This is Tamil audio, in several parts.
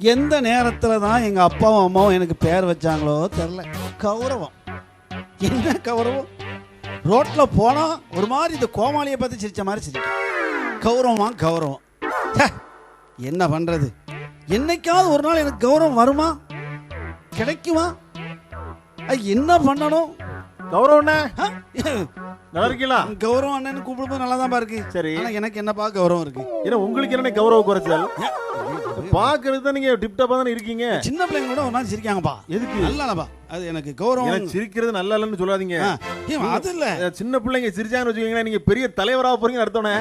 எந்த நேரத்தில் தான் எங்கள் அப்பாவும் அம்மாவும் எனக்கு பேர் வச்சாங்களோ தெரில கௌரவம். என்ன கௌரவம்? ரோட்டில் போனால் ஒரு மாதிரி இந்த கோமாளியை பார்த்து சிரித்த மாதிரி சிரிக்கும். கௌரவமா கௌரவம். என்ன பண்ணுறது என்னைக்காவது ஒரு நாள் எனக்கு கௌரவம் வருமா? கிடைக்குமா? அது என்ன பண்ணணும்? கௌரவண்ணே ஆ? நல்லா இருக்கீங்களா? கௌரவம் அண்ணன்னு கூப்பிடும்போது நல்லா தான் இருக்கு. சரி. ஆனா எனக்கு என்னப்பா கௌரவம் இருக்கு? ஏன்னா உங்களுக்கு என்ன கௌரவ குறைச்சல்? பாக்குறது தான் நீங்க டிப் டாப்பா தானே இருக்கீங்க? சின்ன பிள்ளைங்க கூட ஒரு நாள் சிரிக்காங்கப்பா எதுக்கு? நல்லாப்பா அது எனக்கு கௌரவம். எனக்கு சிரிக்கிறது நல்லா இல்லைன்னு சொல்லாதீங்க. அது இல்ல. சின்ன பிள்ளைங்க சிரிச்சாங்கன்னு வச்சுக்கோங்களேன் நீங்க பெரிய தலைவரா போறீங்கன்னு அர்த்தம்ண்ணே.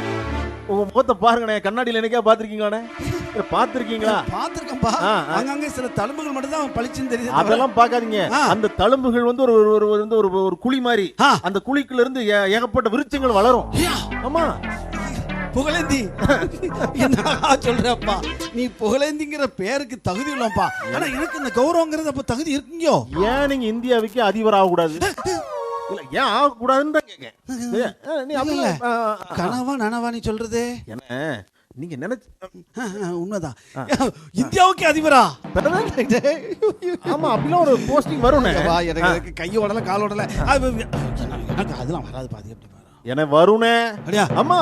உங்க முகத்தை பாருங்கண்ணே கண்ணாடியில என்னைக்கா பாத்திருக்கீங்களாண்ணே பாத்திருக்கீங்களா பாத்திருக்கேன்ப்பா ஆ. அங்கங்க சில தழும்புகள் மட்டும் தான் பளிச்சுன்னு தெரியுது. அதெல்லாம் பார்க்காதீங்க. ஆ. அந்த தழும்புகள் வந்து ஒரு ஒரு- வந்து ஒரு ஒரு குழி மாதிரி. அந்த குழிக்குள்ள இருந்து ஏகப்பட்ட விருட்சங்கள் வளரும். ஆமா. புகழேந்தி. என்ன சொல்றப்பா? நீ புகழேந்திங்கிற பேருக்கு தகுதி உள்ளப்பா ஆனா எனக்கு இந்த கௌரவங்கிறது அப்ப தகுதி இருக்குங்கயோ? ஏன் நீங்க இந்தியாவுக்கு அதிபர் ஆகக்கூடாது? இல்ல ஏன் ஆகக்கூடாதுன்னு தான் ஆ. கனவா நனவா நீ சொல்றது. என்ன? நீங்க நினைச்சு உண்மைதான். இந்தியாவுக்கு அதிபரா? ஆமா அப்படிலாம் ஒரு போஸ்டிங் வரும்ண்ணே வா, எனக்கு எனக்கு கை உடல கால் உடல. அது, எனக்கு அதெல்லாம் வராது பாதி எப்படி பாரு. என வருணே. அப்படியா? ஆமா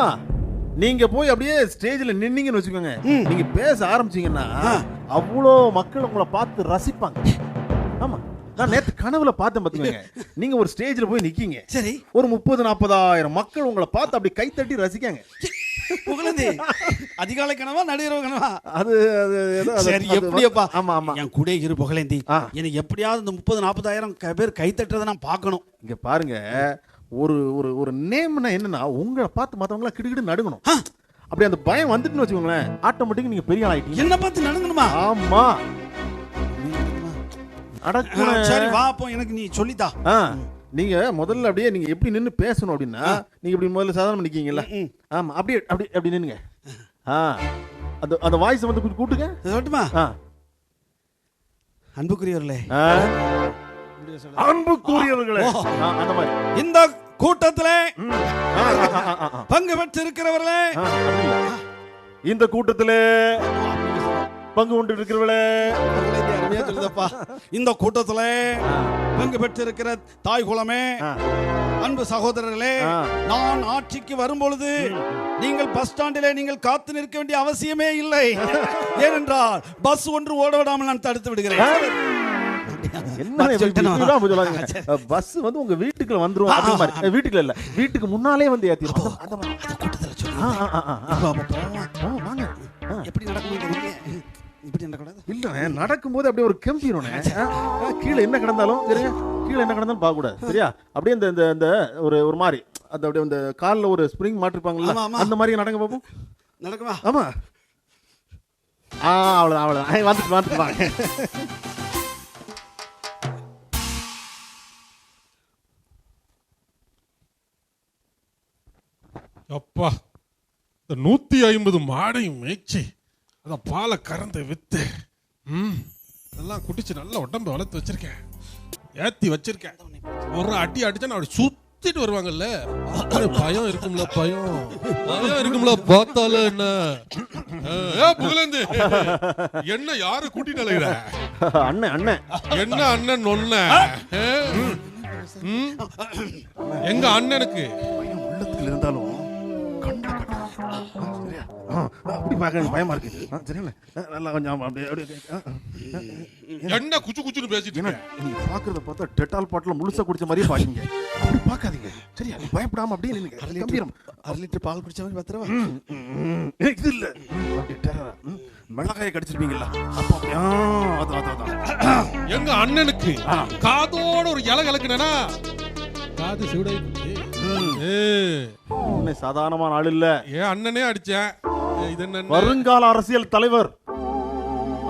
நீங்க போய் அப்படியே ஸ்டேஜ்ல நின்னீங்கன்னு வச்சுக்கோங்க. நீங்க பேச ஆரம்பிச்சீங்கன்னா. அவ்வளோ மக்கள் உங்களை பார்த்து ரசிப்பாங்க. ஆமா நான் நேத்து கனவுல பார்த்தேன் பாத்துக்கோங்க நீங்க ஒரு ஸ்டேஜ்ல போய் நிக்கீங்க. சரி. ஒரு முப்பது நாற்பதாயிரம் மக்கள் உங்களை பார்த்து அப்படி கைத்தட்டி ரசிக்காங்க. புகழேந்தி அதிகாலை கனவா நடுகிறவ கனவா? அது அது சரி எப்படியப்பா? ஆமா ஆமா. என் கூட இரு புகழேந்தி. எனக்கு எப்படியாவது இந்த முப்பது நாற்பதாயிரம் பேர் கை தட்டுறதை நான் பார்க்கணும். இங்க பாருங்க. ஒரு ஒரு ஒரு நேம்னா என்னன்னா உங்களை பார்த்து மத்தவங்கள கிடுகிடு நடுங்கணும். அப்படி அந்த பயம் வந்துட்டுன்னு வச்சுக்கோங்களேன். ஆட்டோமேட்டிக் நீங்க பெரிய ஆள் ஆயிட்டீங்க என்ன பார்த்து நடங்கணுமா? ஆமா. அடக்குன சரி வா அப்போ எனக்கு நீ சொல்லித்தா. ஆ. நீங்க முதல்ல அப்படியே நீங்க எப்படி நின்னு பேசணும் அப்படின்னா நீங்க இப்படி முதல்ல சாதாரண நிக்கீங்கல்ல. ஆமா அப்படியே அப்படி அப்படி நின்னுங்க. ஆ. அந்த அந்த வாய்ஸ் வந்து கொஞ்சம் கூட்டுங்க. சொல்லட்டுமா? அன்புக்குரியவர்களே. ஆ. அன்பு கூறியவர்களே ஓ. ஆ, அந்த மாதிரி. இந்த கூட்டத்திலே. பங்கு பெற்றிருக்கிறவர்களே. இந்த கூட்டத்திலே பங்கு கொண்டு இருக்கிறவளே. சொல்லுதப்பா. இந்த கூட்டத்திலே பங்கு பெற்றிருக்கிற தாய் குலமே அன்பு சகோதரர்களே. நான் ஆட்சிக்கு வரும்பொழுது நீங்கள் பஸ் ஸ்டாண்டிலே நீங்கள் காத்து நிற்க வேண்டிய அவசியமே இல்லை. ஏனென்றால் பஸ் ஒன்று ஓட விடாமல் நான் தடுத்து விடுகிறேன்? பஸ் வந்து உங்க வீட்டுக்குள்ள வந்துரும். வீட்டுக்குள்ள இல்ல. வீட்டுக்கு முன்னாலே வந்து. அந்த கூட்டத்தில். எப்படி நடக்கும் இப்படி நடக்கூடாது இல்ல நடக்கும்போது அப்படியே ஒரு கெம்பிரும் கீழே என்ன கிடந்தாலும் சரியா? கீழே என்ன கிடந்தாலும் பார்க்க கூடாது சரியா? அப்படியே இந்த இந்த இந்த ஒரு ஒரு மாதிரி. அந்த அப்படியே அந்த கால்ல ஒரு ஸ்ப்ரிங் மாட்டிருப்பாங்கல்ல ஆமா, ஆமா. அந்த மாதிரி நடங்க பாப்போம். நடக்குமா? ஆமா. ஆ அவ்வளவுதான் ஐ, வந்துட்டு வந்துட்டு வாங்க. அப்பா இந்த நூத்தி ஐம்பது மாடையும் மேய்ச்சி. அந்த பாலை கறந்து வித்து ம் எல்லாம் குடிச்சு நல்லா உடம்ப வளர்த்து வச்சிருக்கேன். ஏத்தி வச்சிருக்கேன். ஒரு அடி அடிச்சா நான் சுத்திட்டு வருவாங்கல்ல. பயம் இருக்கும்ல பயம். பயம் இருக்கும்ல பார்த்தால என்ன? புகழேந்து. என்ன யாரு கூட்டிட்டு அலைகிற அண்ணன் அண்ணன். என்ன அண்ணன் நொன்ன ம்? எங்க அண்ணனுக்கு? உள்ளத்துல இருந்தாலும்? ஆ, அப்படி பார்க்க பயமா இருக்கு சரிங்களா நல்லா கொஞ்சம் அப்படியே அப்படியே. என்ன குச்சு குச்சுன்னு பேசிட்டு நீங்க பாக்குறத பார்த்தா டெட்டால் பாட்டில் முழுசா குடிச்ச மாதிரியே பாக்கீங்க அப்படி பார்க்காதீங்க சரியா? பயப்படாம அப்படியே நின்னுங்க கம்பீரம். அரை லிட்டர் பால் குடிச்ச மாதிரி பத்திரவா ம், ம், ம். இது இல்ல. மிளகாயை கடிச்சிருப்பீங்களா அப்போ அதான் அதான் எங்க அண்ணனுக்கு காதோட ஒரு இலை கலக்குனா காது சிவடாய் உன்னை சாதாரணமான ஆள் இல்ல. என் அண்ணனே அடிச்சேன். ஏய், இது என்ன வருங்கால அரசியல் தலைவர்.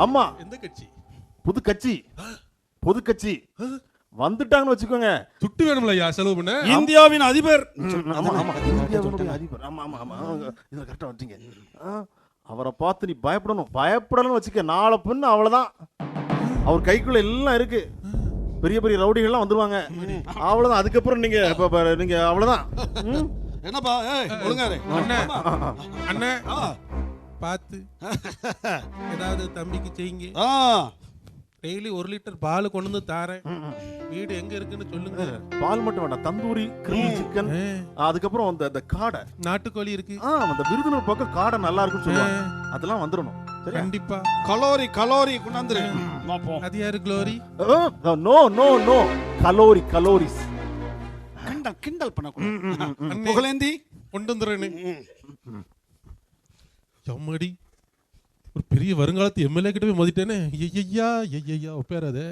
அம்மா எந்த கட்சி? புது கட்சி. புது கட்சி. வந்துட்டாங்கன்னு வச்சுக்கோங்க. துட்டு வேணும்ல ஐயா செலவு பண்ண? இந்தியாவின் அதிபர். ஆமா ஆமா இந்தியாவினுடைய அதிபர். ஆமா ஆமா ஆமா. இதை கரெக்டா வச்சீங்க. ஆ, அவரை பார்த்து நீ பயப்படணும். பயப்படணும்னு வச்சுக்க நாளை பின்ன அவ்வளவுதான். அவர் கைக்குள்ள எல்லாம் இருக்கு. பெரிய பெரிய ரவுடிகள்லாம் வந்துருவாங்க. அவ்வளவுதான். அதுக்கப்புறம் நீங்க நீங்க அவ்வளவுதான்? என்னப்பா? ஏய் ஒழுங்கா இரு. அண்ணன் அண்ணன் பார்த்து. ஏதாவது தம்பிக்கு செய்யுங்க. ஆ. டெய்லி ஒரு லிட்டர் பால் கொண்டு வந்து தாரேன். வீடு எங்க இருக்குன்னு சொல்லுங்க. பால் மட்டும் வேண்டாம். தந்தூரி கிரில் சிக்கன் அதுக்கப்புறம் அந்த அந்த காடை. நாட்டுக்கோழி இருக்கு. ஆ அந்த விருதுநகர் பக்கம் காடை நல்லா இருக்குன்னு சொல்லுவாங்க. அதெல்லாம் வந்துடணும். கண்டிப்பா. கலோரி கலோரி கொண்டாந்துரு. அது யாரு Glory no no no. Calorie calories கிண்டல் கிண்டல் பண்ணக்கூடாது. புகழேந்தி கொண்டு வந்துடுறேன்னு எம்மடி ஒரு பெரிய வருங்காலத்து எம்எல்ஏ கிட்ட போய் மோதிட்டேனே. ஐயா ஐயா ஒப்பேறாதே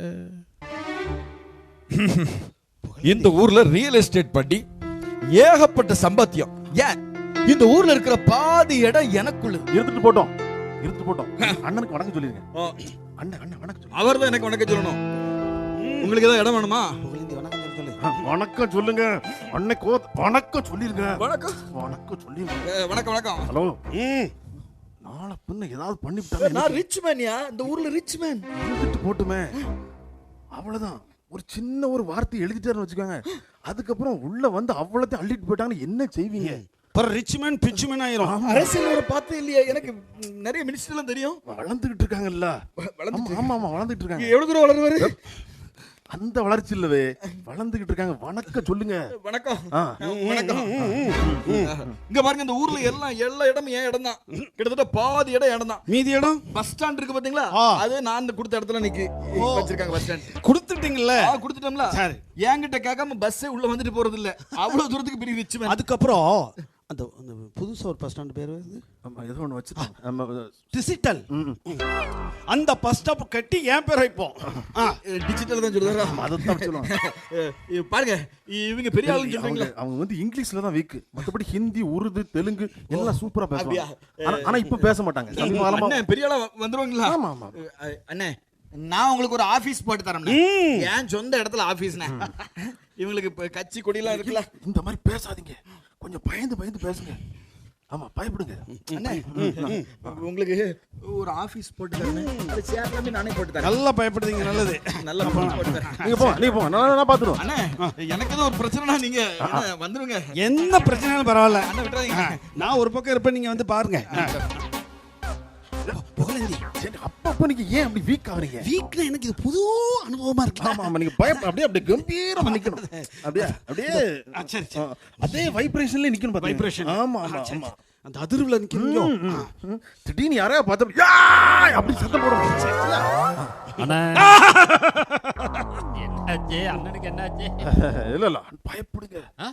இந்த ஊர்ல ரியல் எஸ்டேட் பண்ணி ஏகப்பட்ட சம்பாத்தியம். ஏன்? இந்த ஊர்ல இருக்கிற பாதி இடம் எனக்குள்ளது இருந்துட்டு போட்டோம். இருந்துட்டு போட்டோம். அண்ணனுக்கு வணக்கம் சொல்லிருங்க. அண்ணன் அண்ணன் வணக்கம் அவர் தான் எனக்கு வணக்கம் சொல்லணும். உங்களுக்கு ஏதாவது இடம் வேணுமா? வணக்கம் சொல்லுங்க. அன்னைக்கு வணக்கம் சொல்லிருங்க. வணக்கம். வணக்கம் சொல்லிருங்க. வணக்கம் வணக்கம். ஹலோ. ம். நாளை பின்ன ஏதாவது நான் பண்ணிவிட்டாங்க ரிச் மேன்யா இந்த ஊர்ல ரிச் மேன் எழுதிட்டு போட்டுமே. அவ்வளவுதான். ஒரு சின்ன ஒரு வார்த்தை எழுதிட்டாருன்னு வச்சுக்கோங்க. அதுக்கப்புறம் உள்ள வந்து அவ்வளோத்தையும் அள்ளிட்டு போயிட்டாங்கன்னா என்ன செய்வீங்க? அப்புறம் ரிச்மேன் பிச்மேன் ஆயிரும். அரசியல் ஒரு பார்த்தே இல்லையா. எனக்கு நிறைய மினிஸ்டர்லாம் தெரியும். வளர்ந்துகிட்டு இருக்காங்கல்ல. வளர்ந்துட்டு ஆமா ஆமா வளர்ந்துட்டு இருக்காங்க. எவ்வளவு தூரம் வளருவாரு? அந்த வளர்ச்சி இல்லவே. வளர்ந்துகிட்டு இருக்காங்க. வணக்கம் சொல்லுங்க. வணக்கம். வணக்கம். இங்க பாருங்க இந்த ஊர்ல எல்லாம் எல்லா இடமும் என் இடம் தான். கிட்டத்தட்ட பாதி இடம் இடம் தான். மீதி இடம்? பஸ் ஸ்டாண்ட் இருக்கு பாத்தீங்களா. அது நான் இந்த கொடுத்த இடத்துல நிக்கு. வச்சிருக்காங்க பஸ் ஸ்டாண்ட். கொடுத்துட்டீங்கல்ல? கொடுத்துட்டோம்ல. என்கிட்ட கேட்காம பஸ்ஸே உள்ள வந்துட்டு போறது இல்ல அவ்வளவு தூரத்துக்கு ரிச் மேன் அதுக்கப்புறம் அந்த அந்த புதுசா ஒரு பஸ் ஸ்டாண்ட் பேர் வருது ஆமா ஏதோ ஒன்று வச்சுருக்காங்க ஆமா, டிஜிட்டல். அந்த பஸ் ஸ்டாப் கட்டி என் பேர் வைப்போம். ஆ, டிஜிட்டல் தான் சொல்லுறாரா அதைத்தான் சொல்லுவாங்க. பாருங்க இவங்க பெரிய ஆளுன்னு அவங்க சொல்றீங்களா? அவங்க வந்து இங்கிலீஷ்ல தான் வீக் மத்தபடி ஹிந்தி உருது தெலுங்கு எல்லாம் சூப்பரா அப்படியா? பேசுவாங்க ஆனா- ஆனா இப்ப பேச மாட்டாங்க. பெரிய ஆளா வந்துருவாங்களா? ஆமா ஆமா அஹ், அண்ணே நான் உங்களுக்கு ஒரு ஆபீஸ் போட்டு தரேன் என் சொந்த இடத்துல ஆபீஸ்ண்ணே இவங்களுக்கு இப்ப கட்சி கொடியெல்லாம் இருக்குல்ல. இந்த மாதிரி பேசாதீங்க. கொஞ்சம் பயந்து பயந்து பேசுங்க. ஆமா பயப்படுங்க. அண்ணே உங்களுக்கு ஒரு ஆபீஸ் போட்டு தரேன். சேர் எல்லாமே நானே போட்டு தரேன். நல்லா பயப்படுறீங்க நல்லது. நல்லா போட்டு தரேன். நீங்க போங்க நீங்க போங்க. நான் பாத்துருவேன் அண்ணே எனக்கு ஏதோ ஒரு பிரச்சனைனா நீங்க என்ன, வந்துருங்க. எந்த பிரச்சனையும் பரவாயில்ல. நான் ஒரு பக்கம் இருப்பேன் நீங்க வந்து பாருங்க. அப்பப்ப நீங்க ஏன் அப்படி வீக் ஆகுறீங்க? வீக்ல எனக்கு இது புது அனுபவமா இருக்கு. ஆமா ஆமா. நீங்க பயம் அப்படியே அப்படியே கம்பீரமா நிக்கணும். அப்படியே அப்படியே சரி, சரி. அதே வைப்ரேஷன்ல நிக்கணும் பாத்தீங்க வைப்ரேஷன் ஆமா ஆமா ஆமா. அந்த அதிர்வுல நிக்கிறீங்க ம். திடீர்னு யாரையா பார்த்தா "யாய்!" அப்படி சத்தம் சரியா? அண்ணா. என்னாச்சு? அண்ணனுக்கு என்னாச்சு? இல்ல இல்ல. பயப்படுங்க. ஆ?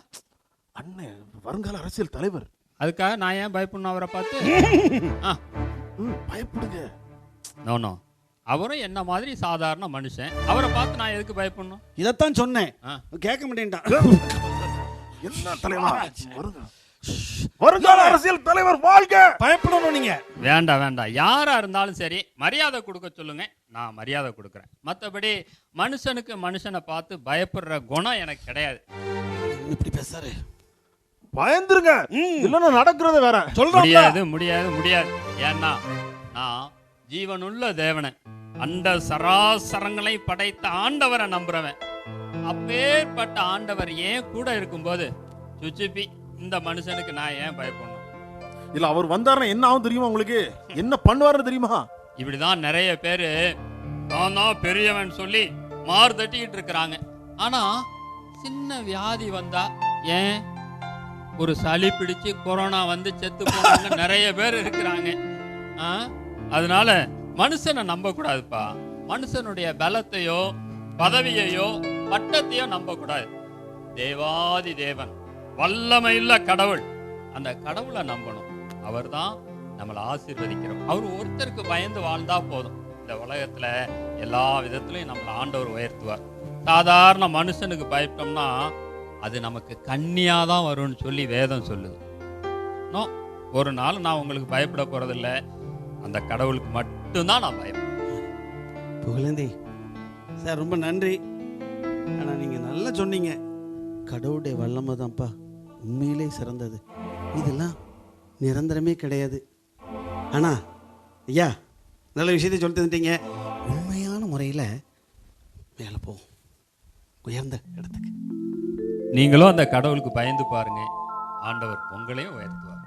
அண்ணன் வருங்கால அரசியல் தலைவர். அதுக்காக நான் ஏன் பயப்படணும் அவரை பார்த்து? பயப்படுங்க. நோ நோ அவரும் என்ன மாதிரி சாதாரண மனுஷன்? அவரை பார்த்து நான் எதுக்கு பயப்படணும்? இதைத்தான் சொன்னேன். ஆ. கேட்க மாட்டேன்ட்டான். என்ன தலைவர் வருங்க. வருங்கால அரசியல் தலைவர் வாழ்க! பயப்படணும் நீங்க. வேண்டாம் வேண்டாம் யாரா இருந்தாலும் சரி மரியாதை கொடுக்க சொல்லுங்க. நான் மரியாதை கொடுக்குறேன். மற்றபடி மனுஷனுக்கு மனுஷனை பார்த்து பயப்படுற குணம் எனக்கு கிடையாது. இப்படி பேசாரு பயந்துருங்க. இல்லன்னா நடக்கிறது வேற. முடியாது முடியாது முடியாது. ஏன்னா நான் ஜீவனுள்ள தேவனன். அண்ட சராசரங்களை படைத்த ஆண்டவரை நம்புறவன். அப்பேற்பட்ட ஆண்டவர் ஏன் கூட இருக்கும்போது சுச்சுப்பி இந்த மனுஷனுக்கு நான் ஏன் பயப்படணும்? இல்ல அவர் வந்தாருன்னா என்ன ஆகும் தெரியுமா உங்களுக்கு? என்ன பண்ணுவாருன்னு தெரியுமா? இப்படிதான் நிறைய பேரு நான் தான் பெரியவன் சொல்லி மார் தட்டிக்கிட்டு இருக்கிறாங்க. ஆனா சின்ன வியாதி வந்தா ஏன்? ஒரு சளி பிடிச்சு கொரோனா வந்து செத்து போனவங்க நிறைய பேர் இருக்கிறாங்க? அதனால மனுஷனை நம்ப கூடாதுப்பா மனுஷனுடைய பலத்தையோ பதவியையோ பட்டத்தையோ நம்ப கூடாது தேவாதி தேவன் வல்லமையுள்ள கடவுள். அந்த கடவுளை நம்பணும். அவர்தான் நம்மளை ஆசீர்வதிக்கிறோம். அவர் ஒருத்தருக்கு பயந்து வாழ்ந்தா போதும். இந்த உலகத்துல எல்லா விதத்திலையும் நம்மளை ஆண்டவர் உயர்த்துவார். சாதாரண மனுஷனுக்கு பயப்பட்டோம்னா அது நமக்கு கண்ணியா தான் வரும்னு சொல்லி வேதம் சொல்லுது. நோ ஒரு நாள் நான் உங்களுக்கு பயப்பட போறதில்லை. அந்த கடவுளுக்கு மட்டும்தான் நான் பயப்படுறேன் புகழேந்தி. சார் ரொம்ப நன்றி. ஆனா நீங்க நல்லா சொன்னீங்க. கடவுளுடைய வல்லமை தான்ப்பா உண்மையிலே சிறந்தது. இதெல்லாம் நிரந்தரமே கிடையாது. ஆனா ஐயா நல்ல விஷயத்தை சொல்லி தந்துட்டீங்க. உண்மையான முறையில் மேலே போவோம் உயர்ந்த இடத்துக்கு. நீங்களும் அந்த கடவுளுக்கு பயந்து பாருங்க. ஆண்டவர் உங்களையும் உயர்த்துவார்.